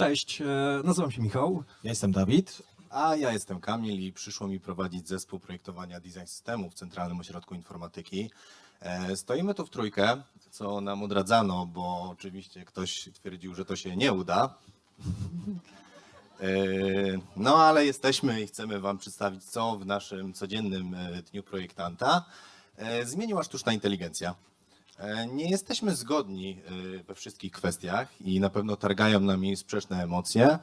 Cześć, e, nazywam się Michał. Ja jestem Dawid. A ja jestem Kamil i przyszło mi prowadzić zespół projektowania design systemu w Centralnym Ośrodku Informatyki. E, Stoimy tu w trójkę, co nam odradzano, bo oczywiście ktoś twierdził, że to się nie uda. E, No ale jesteśmy i chcemy Wam przedstawić, co w naszym codziennym dniu projektanta zmieniła sztuczna inteligencja. E, Nie jesteśmy zgodni e, we wszystkich kwestiach i na pewno targają nami sprzeczne emocje,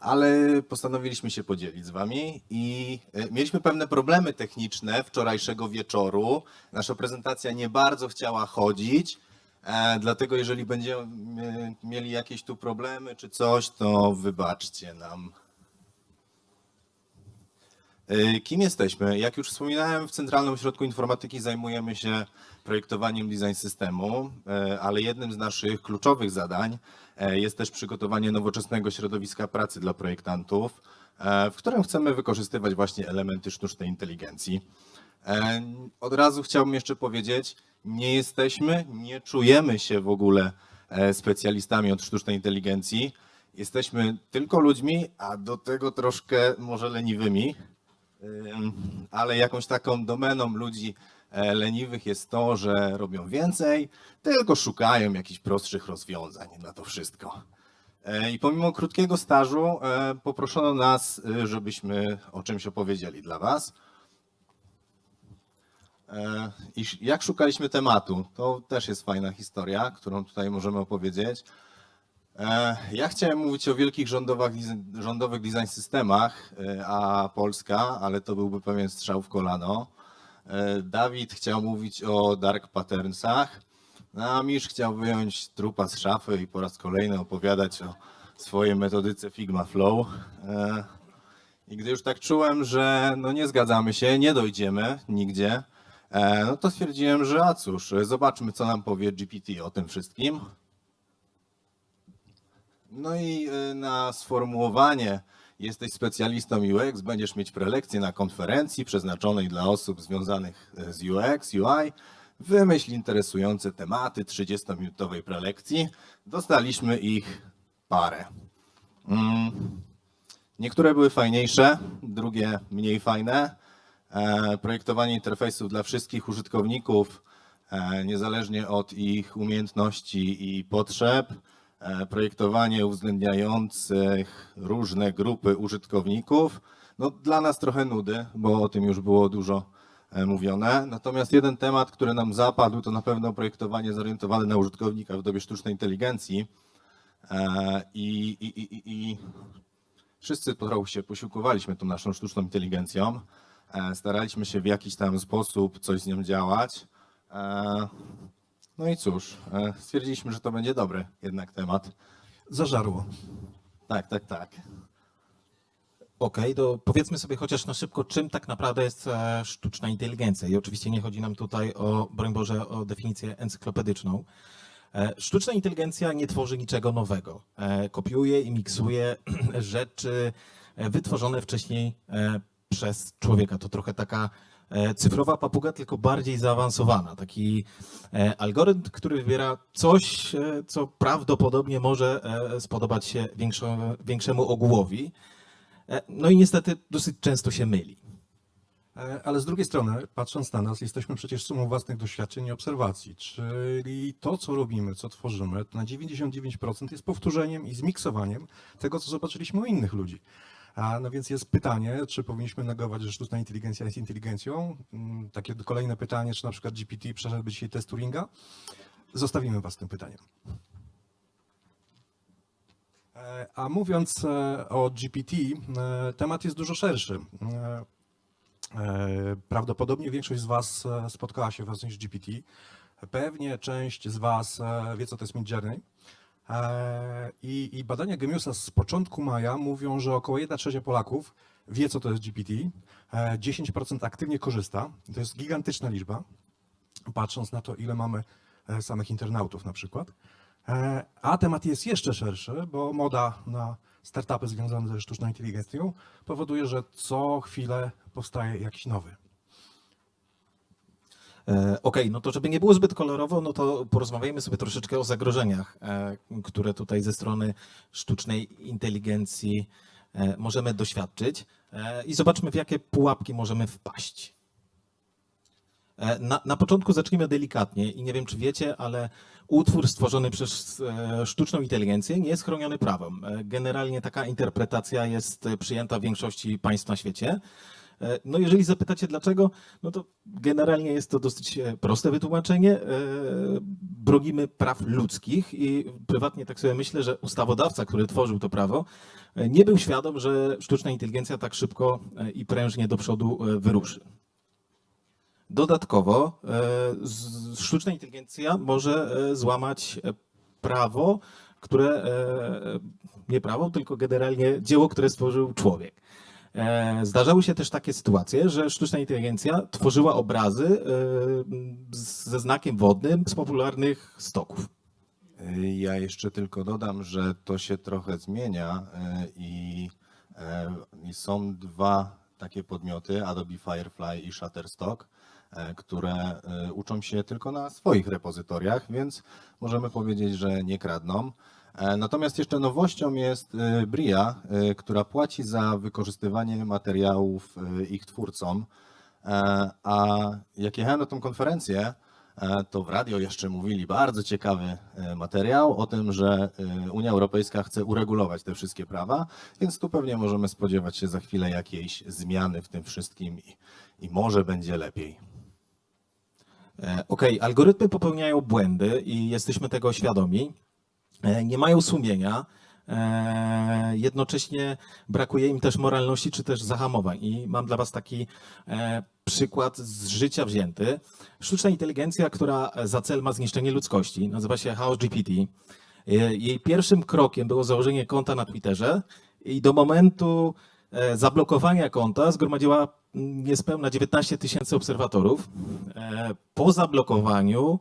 ale postanowiliśmy się podzielić z Wami i e, mieliśmy pewne problemy techniczne wczorajszego wieczoru. Nasza prezentacja nie bardzo chciała chodzić, dlatego jeżeli będziemy mieli jakieś tu problemy czy coś, to wybaczcie nam. E, Kim jesteśmy? Jak już wspominałem, w Centralnym Ośrodku Informatyki zajmujemy się projektowaniem design systemu, e, ale jednym z naszych kluczowych zadań e, jest też przygotowanie nowoczesnego środowiska pracy dla projektantów, w którym chcemy wykorzystywać właśnie elementy sztucznej inteligencji. Od razu chciałbym jeszcze powiedzieć, nie jesteśmy, nie czujemy się w ogóle specjalistami od sztucznej inteligencji. Jesteśmy tylko ludźmi, a do tego troszkę może leniwymi. Ale jakąś taką domeną ludzi e, leniwych jest to, że robią więcej, tylko szukają jakichś prostszych rozwiązań na to wszystko. E, I pomimo krótkiego stażu e, poproszono nas, żebyśmy o czymś opowiedzieli dla Was. I jak szukaliśmy tematu, to też jest fajna historia, którą tutaj możemy opowiedzieć. E, Ja chciałem mówić o wielkich rządowych, design systemach, e, a Polska, ale to byłby pewien strzał w kolano. E, Dawid chciał mówić o dark patternsach, no, a Misz chciał wyjąć trupa z szafy i po raz kolejny opowiadać o swojej metodyce Figma Flow. I gdy już tak czułem, że no nie zgadzamy się, nie dojdziemy nigdzie, no to stwierdziłem, że a cóż, zobaczmy co nam powie GPT o tym wszystkim. No i y, na sformułowanie jesteś specjalistą UX, będziesz mieć prelekcję na konferencji przeznaczonej dla osób związanych y, z UX, UI. Wymyśl interesujące tematy 30-minutowej prelekcji. Dostaliśmy ich parę. Mm. Niektóre były fajniejsze, drugie mniej fajne. E, Projektowanie interfejsów dla wszystkich użytkowników, e, niezależnie od ich umiejętności i potrzeb. E, Projektowanie uwzględniających różne grupy użytkowników. No, dla nas trochę nudy, bo o tym już było dużo e, mówione. Natomiast jeden temat, który nam zapadł, to na pewno projektowanie zorientowane na użytkownika w dobie sztucznej inteligencji. E, I, i, i, i, wszyscy trochę się posiłkowaliśmy tą naszą sztuczną inteligencją. Staraliśmy się w jakiś tam sposób coś z nią działać. No i cóż, e, stwierdziliśmy, że to będzie dobry jednak temat. Zażarło. Tak, tak, tak. Okej, to powiedzmy sobie chociaż na szybko, czym tak naprawdę jest e, sztuczna inteligencja. I oczywiście nie chodzi nam tutaj o, broń Boże, o definicję encyklopedyczną. E, Sztuczna inteligencja nie tworzy niczego nowego. Kopiuje i miksuje rzeczy wytworzone wcześniej przez człowieka. To trochę taka cyfrowa papuga, tylko bardziej zaawansowana. Taki e, algorytm, który wybiera coś, e, co prawdopodobnie może e, spodobać się większemu ogółowi. E, No i niestety dosyć często się myli. E, Ale z drugiej strony, patrząc na nas, jesteśmy przecież sumą własnych doświadczeń i obserwacji, czyli to, co robimy, co tworzymy, to na 99% jest powtórzeniem i zmiksowaniem tego, co zobaczyliśmy u innych ludzi. No więc jest pytanie, czy powinniśmy negować, że sztuczna inteligencja jest inteligencją? Mm, Takie kolejne pytanie, czy na przykład GPT przeszedłby dzisiaj test Turinga? Zostawimy Was tym pytaniem. E, A mówiąc e, o GPT, e, temat jest dużo szerszy. Prawdopodobnie większość z Was spotkała się właśnie z GPT. Pewnie część z Was wie, co to jest Midjourney. E, I, I badania Gemiusa z początku maja mówią, że około 1 trzecia Polaków wie, co to jest GPT. E, 10% aktywnie korzysta. To jest gigantyczna liczba, patrząc na to, ile mamy e, samych internautów na przykład. E, A temat jest jeszcze szerszy, bo moda na startupy związane ze sztuczną inteligencją powoduje, że co chwilę powstaje jakiś nowy. E, Okej, no to żeby nie było zbyt kolorowo, no to porozmawiajmy sobie troszeczkę o zagrożeniach, e, które tutaj ze strony sztucznej inteligencji e, możemy doświadczyć i zobaczmy, w jakie pułapki możemy wpaść. Na, na początku zacznijmy delikatnie i nie wiem, czy wiecie, ale utwór stworzony przez sztuczną inteligencję nie jest chroniony prawem. Generalnie taka interpretacja jest przyjęta w większości państw na świecie. E, No jeżeli zapytacie dlaczego, no to generalnie jest to dosyć e, proste wytłumaczenie. E, Bronimy praw ludzkich i prywatnie tak sobie myślę, że ustawodawca, który tworzył to prawo, nie był świadom, że sztuczna inteligencja tak szybko i prężnie do przodu wyruszy. Dodatkowo sztuczna inteligencja może złamać prawo, które nie prawo, tylko generalnie dzieło, które stworzył człowiek. E, Zdarzały się też takie sytuacje, że sztuczna inteligencja tworzyła obrazy e, ze znakiem wodnym z popularnych stoków. Y, Ja jeszcze tylko dodam, że to się trochę zmienia i, e, są dwa takie podmioty, Adobe Firefly i Shutterstock, e, które e, uczą się tylko na swoich repozytoriach, więc możemy powiedzieć, że nie kradną. E, Natomiast jeszcze nowością jest e, Bria, e, która płaci za wykorzystywanie materiałów ich twórcom. A jak jechałem na tą konferencję, to w radio jeszcze mówili bardzo ciekawy materiał o tym, że Unia Europejska chce uregulować te wszystkie prawa, więc tu pewnie możemy spodziewać się za chwilę jakiejś zmiany w tym wszystkim i, i może będzie lepiej. Okej, algorytmy popełniają błędy i jesteśmy tego świadomi. E, Nie mają sumienia. e, Jednocześnie brakuje im też moralności czy też zahamowań. I mam dla Was taki e, przykład z życia wzięty. Sztuczna inteligencja, która za cel ma zniszczenie ludzkości, nazywa się Chaos GPT. Jej pierwszym krokiem było założenie konta na Twitterze i do momentu zablokowania konta zgromadziła mm, niespełna 19 tysięcy obserwatorów. Po zablokowaniu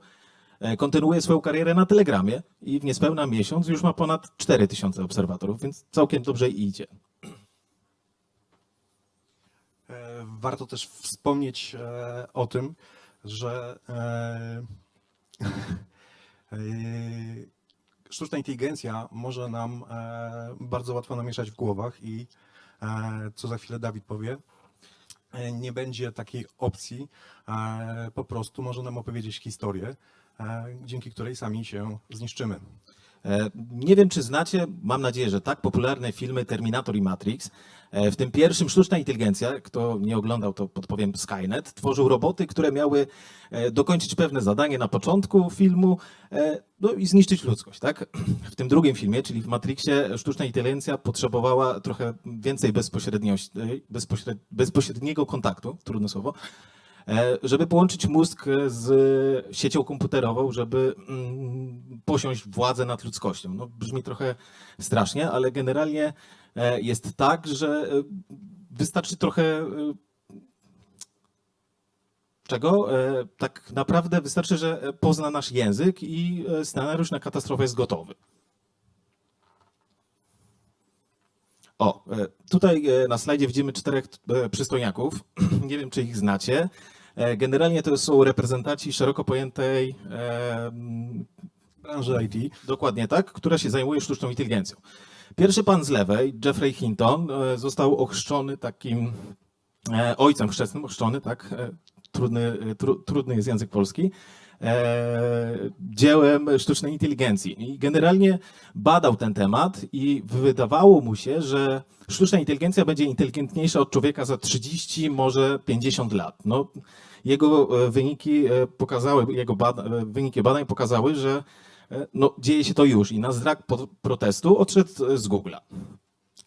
kontynuuje swoją karierę na Telegramie i w niespełna miesiąc już ma ponad 4 tysiące obserwatorów, więc całkiem dobrze idzie. E, Warto też wspomnieć e, o tym, że e, e, sztuczna inteligencja może nam e, bardzo łatwo namieszać w głowach i e, co za chwilę Dawid powie, e, nie będzie takiej opcji, e, po prostu może nam opowiedzieć historię, e, dzięki której sami się zniszczymy. E, Nie wiem, czy znacie, mam nadzieję, że tak, popularne filmy Terminator i Matrix. E, W tym pierwszym sztuczna inteligencja, kto nie oglądał, to podpowiem Skynet, tworzył roboty, które miały e, dokończyć pewne zadanie na początku filmu e, no i zniszczyć ludzkość. Tak? W tym drugim filmie, czyli w Matrixie, sztuczna inteligencja potrzebowała trochę więcej bezpośredniego kontaktu, trudne słowo, E, żeby połączyć mózg z siecią komputerową, żeby mm, posiąść władzę nad ludzkością. No, brzmi trochę strasznie, ale generalnie e, jest tak, że e, wystarczy trochę e, czego? E, Tak naprawdę wystarczy, że pozna nasz język i e, scenariusz na katastrofę jest gotowy. O, e, tutaj e, na slajdzie widzimy czterech e, przystojniaków. Nie wiem, czy ich znacie. Generalnie to są reprezentaci szeroko pojętej, Branży IT. dokładnie tak, która się zajmuje sztuczną inteligencją. Pierwszy pan z lewej, Jeffrey Hinton, został ochrzczony takim ojcem chrzestnym, ochrzczony, tak, trudny, tru, trudny jest język polski, dziełem sztucznej inteligencji. I generalnie badał ten temat i wydawało mu się, że sztuczna inteligencja będzie inteligentniejsza od człowieka za 30, może 50 lat. No, jego e, wyniki e, pokazały, jego bada, e, wyniki badań pokazały, że e, no, dzieje się to już i na znak po- protestu odszedł e, z Google'a.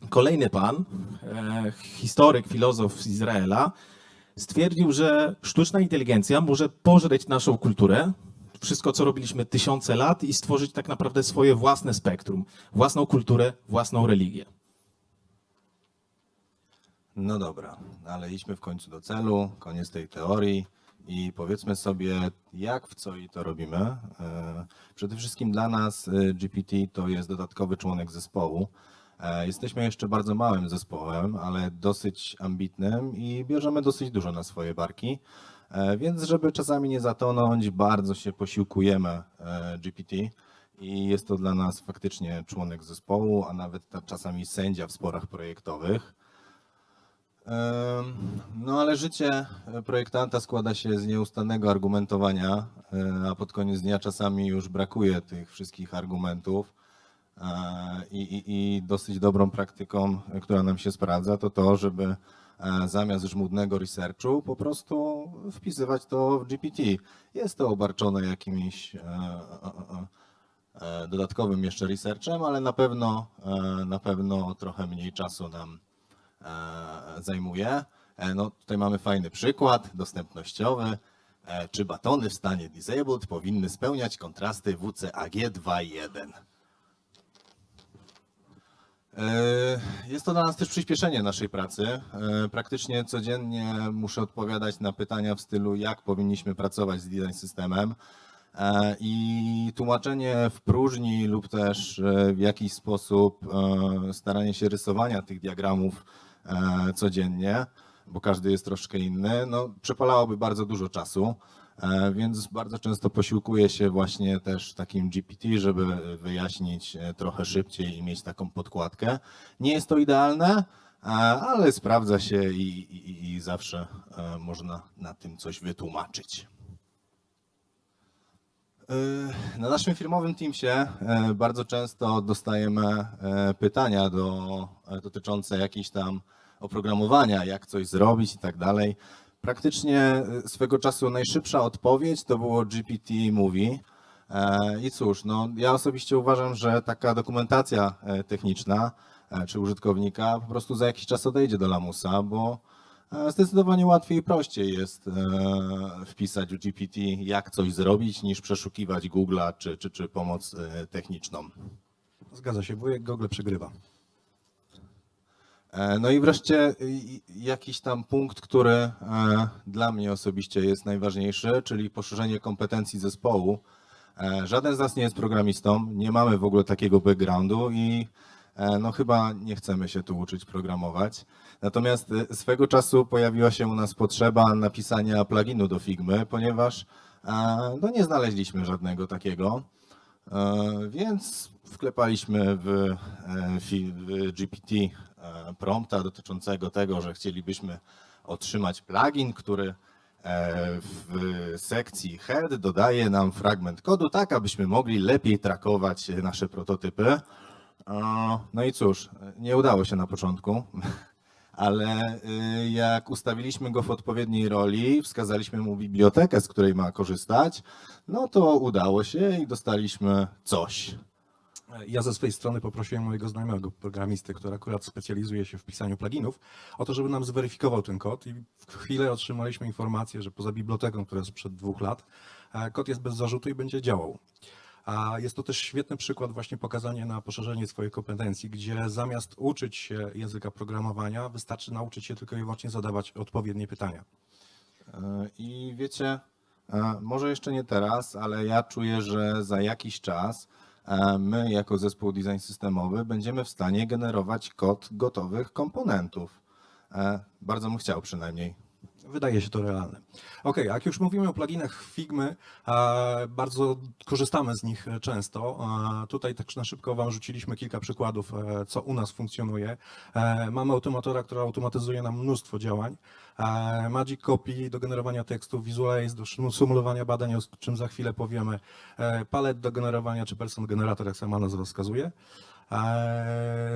Kolejny pan, e, historyk, filozof z Izraela, stwierdził, że sztuczna inteligencja może pożreć naszą kulturę, wszystko co robiliśmy tysiące lat i stworzyć tak naprawdę swoje własne spektrum, własną kulturę, własną religię. No dobra, ale idźmy w końcu do celu, koniec tej teorii i powiedzmy sobie, jak w co i to robimy. E, Przede wszystkim dla nas e, GPT to jest dodatkowy członek zespołu. E, Jesteśmy jeszcze bardzo małym zespołem, ale dosyć ambitnym i bierzemy dosyć dużo na swoje barki. E, Więc, żeby czasami nie zatonąć, bardzo się posiłkujemy e, GPT i jest to dla nas faktycznie członek zespołu, a nawet czasami sędzia w sporach projektowych. No ale życie projektanta składa się z nieustannego argumentowania, a pod koniec dnia czasami już brakuje tych wszystkich argumentów. E, I, i, I dosyć dobrą praktyką, e, która nam się sprawdza, to to, żeby e, zamiast żmudnego researchu po prostu wpisywać to w GPT. Jest to obarczone jakimiś dodatkowym jeszcze researchem, ale na pewno, na pewno trochę mniej czasu nam zajmuje. No, tutaj mamy fajny przykład dostępnościowy. Czy batony w stanie disabled powinny spełniać kontrasty WCAG 2.1? E, Jest to dla nas też przyspieszenie naszej pracy. E, Praktycznie codziennie muszę odpowiadać na pytania w stylu, jak powinniśmy pracować z design systemem. E, I tłumaczenie w próżni lub też w jakiś sposób staranie się rysowania tych diagramów codziennie, bo każdy jest troszkę inny, no, przepalałoby bardzo dużo czasu. E, Więc bardzo często posiłkuję się właśnie też takim GPT, żeby wyjaśnić e, trochę szybciej i mieć taką podkładkę. Nie jest to idealne, e, ale sprawdza się i, i, i zawsze można na tym coś wytłumaczyć. Na naszym firmowym Teamsie bardzo często dostajemy pytania do, dotyczące jakichś tam oprogramowania, jak coś zrobić i tak dalej. Praktycznie e, swego czasu najszybsza odpowiedź to było GPT Movie. E, I cóż, no, ja osobiście uważam, że taka dokumentacja e, techniczna e, czy użytkownika po prostu za jakiś czas odejdzie do lamusa, bo zdecydowanie łatwiej i prościej jest wpisać w GPT, jak coś zrobić, niż przeszukiwać Google'a czy, czy, czy pomoc techniczną. Zgadza się, wujek Google przegrywa. E, No i wreszcie jakiś tam punkt, który e, dla mnie osobiście jest najważniejszy, czyli poszerzenie kompetencji zespołu. E, Żaden z nas nie jest programistą, nie mamy w ogóle takiego backgroundu i no chyba nie chcemy się tu uczyć programować. Natomiast swego czasu pojawiła się u nas potrzeba napisania pluginu do Figmy, ponieważ no nie znaleźliśmy żadnego takiego. E, Więc wklepaliśmy w, e, GPT e, prompta dotyczącego tego, że chcielibyśmy otrzymać plugin, który w sekcji head dodaje nam fragment kodu, tak abyśmy mogli lepiej trakować nasze prototypy. No i cóż, nie udało się na początku, ale y, jak ustawiliśmy go w odpowiedniej roli, wskazaliśmy mu bibliotekę, z której ma korzystać, no to udało się i dostaliśmy coś. Ja ze swojej strony poprosiłem mojego znajomego programisty, który akurat specjalizuje się w pisaniu pluginów, o to, żeby nam zweryfikował ten kod i w chwilę otrzymaliśmy informację, że poza biblioteką, która jest sprzed dwóch lat, e, kod jest bez zarzutu i będzie działał. A jest to też świetny przykład właśnie pokazania na poszerzenie swoich kompetencji, gdzie zamiast uczyć się języka programowania, wystarczy nauczyć się tylko i wyłącznie zadawać odpowiednie pytania. E, I wiecie, e, może jeszcze nie teraz, ale ja czuję, że za jakiś czas e, my jako zespół design systemowy będziemy w stanie generować kod gotowych komponentów. Bardzo bym chciał przynajmniej. Wydaje się to realne. Ok, jak już mówimy o pluginach Figmy, e, bardzo korzystamy z nich e, często. E, tutaj tak na szybko Wam rzuciliśmy kilka przykładów, co u nas funkcjonuje. Mamy automatora, który automatyzuje nam mnóstwo działań. Magic Copy do generowania tekstów, Visualize do symulowania badań, o czym za chwilę powiemy. Palet do generowania, czy Person Generator, jak sama nazwa wskazuje.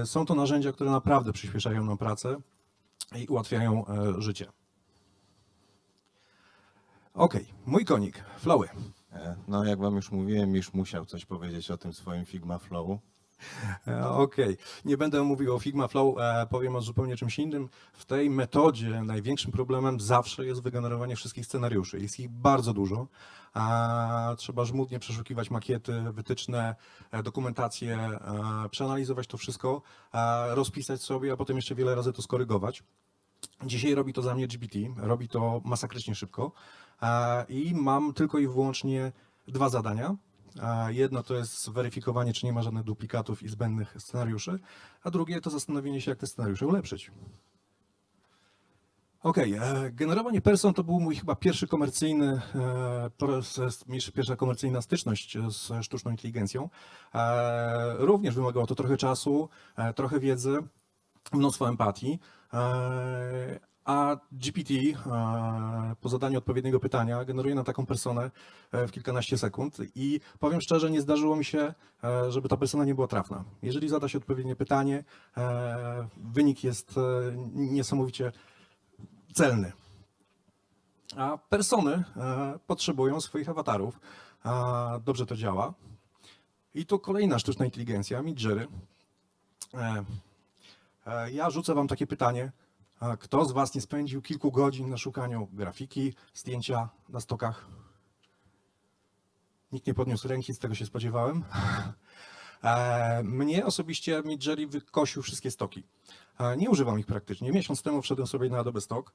Są to narzędzia, które naprawdę przyspieszają nam pracę i ułatwiają życie. Okej, mój konik, flowy. E, No, jak wam już mówiłem, już musiał coś powiedzieć o tym swoim Figma Flow. E, Okej, nie będę mówił o Figma Flow, e, powiem o zupełnie czymś innym. W tej metodzie największym problemem zawsze jest wygenerowanie wszystkich scenariuszy. Jest ich bardzo dużo. A trzeba żmudnie przeszukiwać makiety, wytyczne, dokumentację, przeanalizować to wszystko, rozpisać sobie, a potem jeszcze wiele razy to skorygować. Dzisiaj robi to za mnie GPT, robi to masakrycznie szybko e, i mam tylko i wyłącznie dwa zadania. Jedno to jest weryfikowanie, czy nie ma żadnych duplikatów i zbędnych scenariuszy, a drugie to zastanowienie się, jak te scenariusze ulepszyć. Okej, e, generowanie person to był mój chyba pierwszy komercyjny, e, proces, pierwsza- komercyjna styczność z sztuczną inteligencją. E, Również wymagało to trochę czasu, e, trochę wiedzy, mnóstwo empatii. E, A GPT e, po zadaniu odpowiedniego pytania generuje nam taką personę e, w kilkanaście sekund i powiem szczerze, nie zdarzyło mi się, żeby ta persona nie była trafna. Jeżeli zada się odpowiednie pytanie, wynik jest niesamowicie celny. A persony potrzebują swoich awatarów. Dobrze to działa. I tu kolejna sztuczna inteligencja, Midjourney. E, e, ja rzucę wam takie pytanie. A Kto z was nie spędził kilku godzin na szukaniu grafiki, zdjęcia na stokach? Nikt nie podniósł ręki, z tego się spodziewałem. E, Mnie osobiście Midjourney wykosił wszystkie stoki. E, Nie używam ich praktycznie. Miesiąc temu wszedłem sobie na Adobe Stock.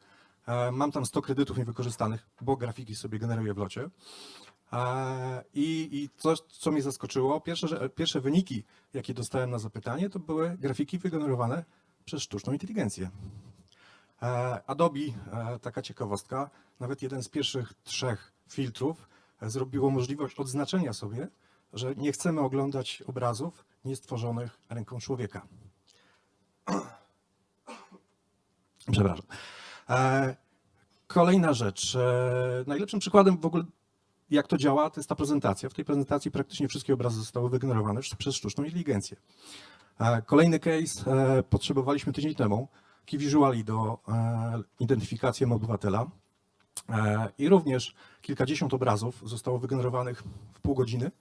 E, Mam tam 100 kredytów niewykorzystanych, bo grafiki sobie generuję w locie. E, I, i coś, co mnie zaskoczyło, pierwsze, pierwsze wyniki, jakie dostałem na zapytanie, to były grafiki wygenerowane przez sztuczną inteligencję. E, Adobe, e, taka ciekawostka, nawet jeden z pierwszych trzech filtrów e, zrobiło możliwość odznaczenia sobie, że nie chcemy oglądać obrazów niestworzonych ręką człowieka. Przepraszam. Kolejna rzecz. Najlepszym przykładem w ogóle, jak to działa, to jest ta prezentacja. W tej prezentacji praktycznie wszystkie obrazy zostały wygenerowane przez sztuczną inteligencję. E, Kolejny case e, potrzebowaliśmy tydzień temu Key Visuali do e, identyfikacji obywatela. I również kilkadziesiąt obrazów zostało wygenerowanych w pół godziny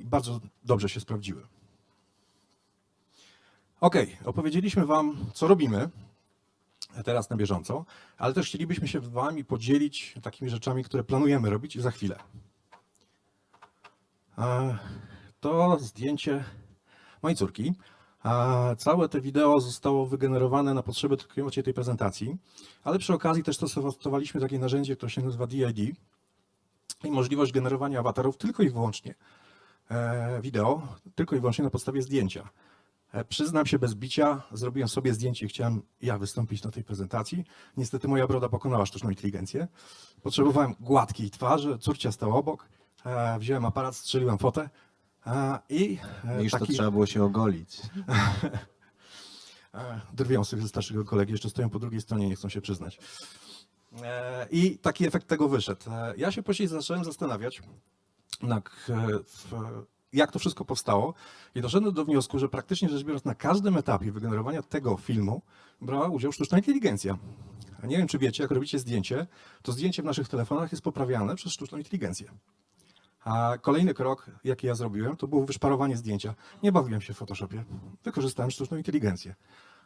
i bardzo dobrze się sprawdziły. Ok, opowiedzieliśmy Wam, co robimy teraz na bieżąco, ale też chcielibyśmy się z Wami podzielić takimi rzeczami, które planujemy robić za chwilę. To zdjęcie mojej córki. A całe to wideo zostało wygenerowane na potrzeby tej prezentacji, ale przy okazji też stosowaliśmy takie narzędzie, które się nazywa DID i możliwość generowania awatarów tylko i wyłącznie e, wideo, tylko i wyłącznie na podstawie zdjęcia. E, Przyznam się bez bicia, zrobiłem sobie zdjęcie chciałem ja wystąpić na tej prezentacji. Niestety moja broda pokonała sztuczną inteligencję. Potrzebowałem gładkiej twarzy, córcia stała obok, e, wziąłem aparat, strzeliłem fotę e, i e, Już to taki... trzeba było się ogolić. Drwią sobie ze starszego kolegi, jeszcze stoją po drugiej stronie, nie chcą się przyznać. E, I taki efekt tego wyszedł. E, Ja się później zacząłem zastanawiać, jak to wszystko powstało i doszedłem do wniosku, że praktycznie rzecz biorąc na każdym etapie wygenerowania tego filmu brała udział sztuczna inteligencja. A Nie wiem, czy wiecie, jak robicie zdjęcie, to zdjęcie w naszych telefonach jest poprawiane przez sztuczną inteligencję. A kolejny krok, jaki ja zrobiłem, to było wyszparowanie zdjęcia. Nie bawiłem się w Photoshopie, wykorzystałem sztuczną inteligencję.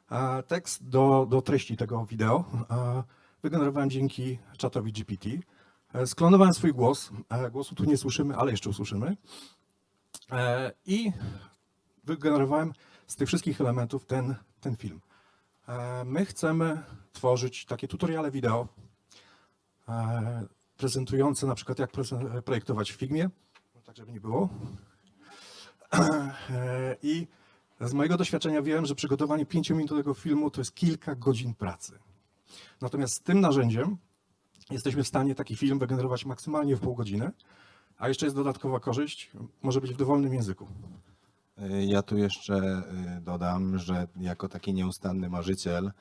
A tekst do, do treści tego wideo wygenerowałem dzięki czatowi GPT. E, Sklonowałem swój głos. E, Głosu tu nie słyszymy, ale jeszcze usłyszymy. E, I wygenerowałem z tych wszystkich elementów ten, ten film. My chcemy tworzyć takie tutoriale wideo, prezentujące na przykład jak projektować w Figmie, tak żeby nie było. E, I z mojego doświadczenia wiem, że przygotowanie pięciominutowego filmu to jest kilka godzin pracy. Natomiast z tym narzędziem jesteśmy w stanie taki film wygenerować maksymalnie w pół godziny, a jeszcze jest dodatkowa korzyść, może być w dowolnym języku. Y, Ja tu jeszcze y, dodam, że jako taki nieustanny marzyciel, e,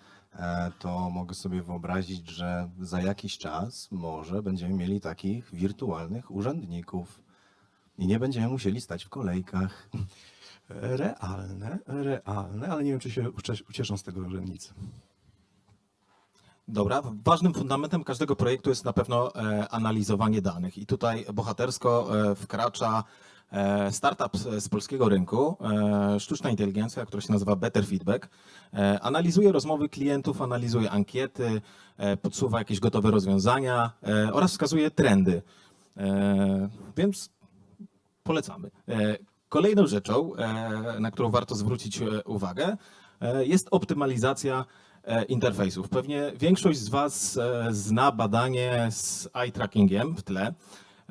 to mogę sobie wyobrazić, że za jakiś czas może będziemy mieli takich wirtualnych urzędników i nie będziemy musieli stać w kolejkach. Realne, realne, ale nie wiem, czy się ucieszą z tego urzędnicy. Dobra, ważnym fundamentem każdego projektu jest na pewno e, analizowanie danych i tutaj bohatersko e, wkracza e, startup z, polskiego rynku, e, sztuczna inteligencja, która się nazywa Better Feedback. E, analizuje rozmowy klientów, analizuje ankiety, e, podsuwa jakieś gotowe rozwiązania e, oraz wskazuje trendy. E, więc polecamy. E, Kolejną rzeczą, e, na którą warto zwrócić e, uwagę, e, jest optymalizacja e, interfejsów. Pewnie większość z Was e, zna badanie z eye trackingiem w tle.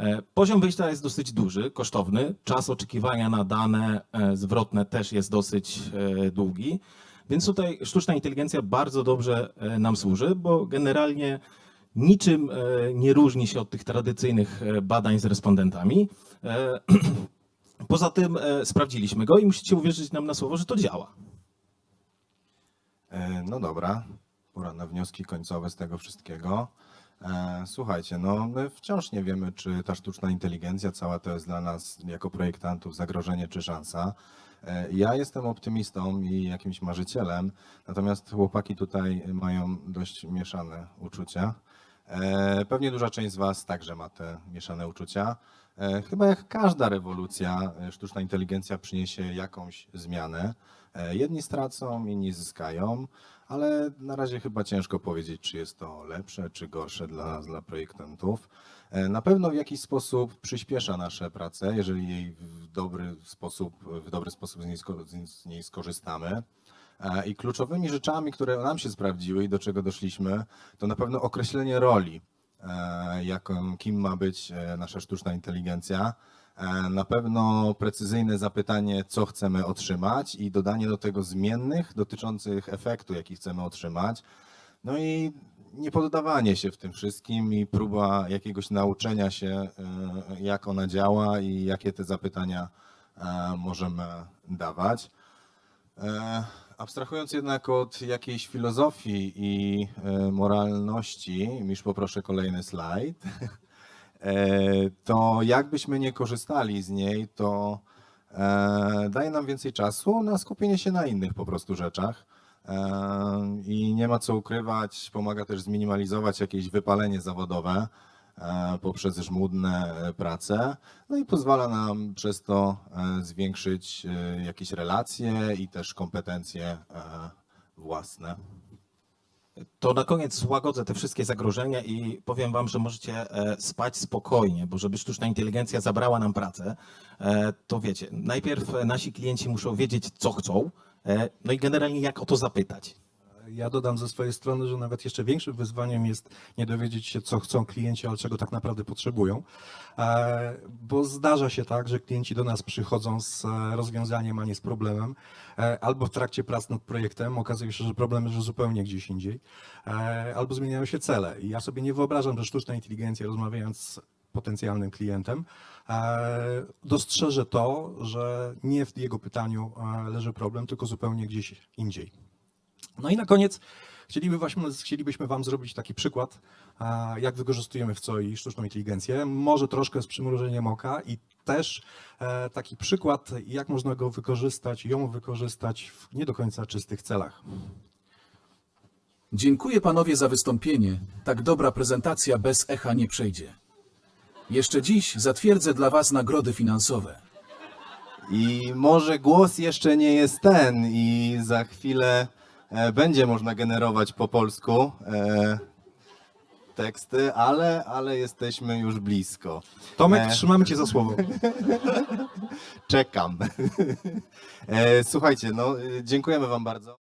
E, Poziom wyjścia jest dosyć duży, kosztowny. Czas oczekiwania na dane e, zwrotne też jest dosyć e, długi. Więc tutaj sztuczna inteligencja bardzo dobrze nam służy, bo generalnie niczym nie różni się od tych tradycyjnych badań z respondentami. Poza tym sprawdziliśmy go i musicie uwierzyć nam na słowo, że to działa. No dobra, pora na wnioski końcowe z tego wszystkiego. E, Słuchajcie, no my wciąż nie wiemy, czy ta sztuczna inteligencja cała to jest dla nas jako projektantów zagrożenie czy szansa. E, Ja jestem optymistą i jakimś marzycielem, natomiast chłopaki tutaj mają dość mieszane uczucia. E, Pewnie duża część z Was także ma te mieszane uczucia. E, Chyba jak każda rewolucja, e, sztuczna inteligencja przyniesie jakąś zmianę. E, Jedni stracą, inni zyskają, ale na razie chyba ciężko powiedzieć, czy jest to lepsze, czy gorsze dla dla projektantów. Na pewno w jakiś sposób przyspiesza nasze prace, jeżeli jej w dobry sposób, w dobry sposób z niej, skorzystamy. I kluczowymi rzeczami, które nam się sprawdziły i do czego doszliśmy, to na pewno określenie roli, jaką, kim ma być e, nasza sztuczna inteligencja. E, Na pewno precyzyjne zapytanie, co chcemy otrzymać, i dodanie do tego zmiennych dotyczących efektu, jaki chcemy otrzymać. No i nie poddawanie się w tym wszystkim i próba jakiegoś nauczenia się, e, jak ona działa i jakie te zapytania e, możemy dawać. E, Abstrahując jednak od jakiejś filozofii i e, moralności, już poproszę kolejny slajd, e, to jakbyśmy nie korzystali z niej, to daje nam więcej czasu na skupienie się na innych po prostu rzeczach. I nie ma co ukrywać, pomaga też zminimalizować jakieś wypalenie zawodowe poprzez żmudne e, prace, no i pozwala nam przez to e, zwiększyć e, jakieś relacje i też kompetencje e, własne. To na koniec złagodzę te wszystkie zagrożenia i powiem wam, że możecie e, spać spokojnie, bo żeby sztuczna inteligencja zabrała nam pracę, e, to wiecie, najpierw e, nasi klienci muszą wiedzieć, co chcą, e, no i generalnie jak o to zapytać. Ja dodam ze swojej strony, że nawet jeszcze większym wyzwaniem jest nie dowiedzieć się, co chcą klienci, ale czego tak naprawdę potrzebują. E, Bo zdarza się tak, że klienci do nas przychodzą z e, rozwiązaniem, a nie z problemem, e, albo w trakcie prac nad projektem okazuje się, że problem leży zupełnie gdzieś indziej, albo zmieniają się cele. I ja sobie nie wyobrażam, że sztuczna inteligencja, rozmawiając z potencjalnym klientem, dostrzeże to, że nie w jego pytaniu leży problem, tylko zupełnie gdzieś indziej. No i na koniec chcieliby właśnie, chcielibyśmy Wam zrobić taki przykład, jak wykorzystujemy w COI sztuczną inteligencję. Może troszkę z przymrużeniem oka i też e, taki przykład, jak można go wykorzystać, ją wykorzystać w nie do końca czystych celach. Dziękuję panowie za wystąpienie. Tak dobra prezentacja bez echa nie przejdzie. Jeszcze dziś zatwierdzę dla was nagrody finansowe. I może głos jeszcze nie jest ten i za chwilę będzie można generować po polsku e, teksty, ale, ale jesteśmy już blisko. Tomek, E. trzymamy Cię za słowo. Czekam. E, Słuchajcie, no, e, dziękujemy Wam bardzo.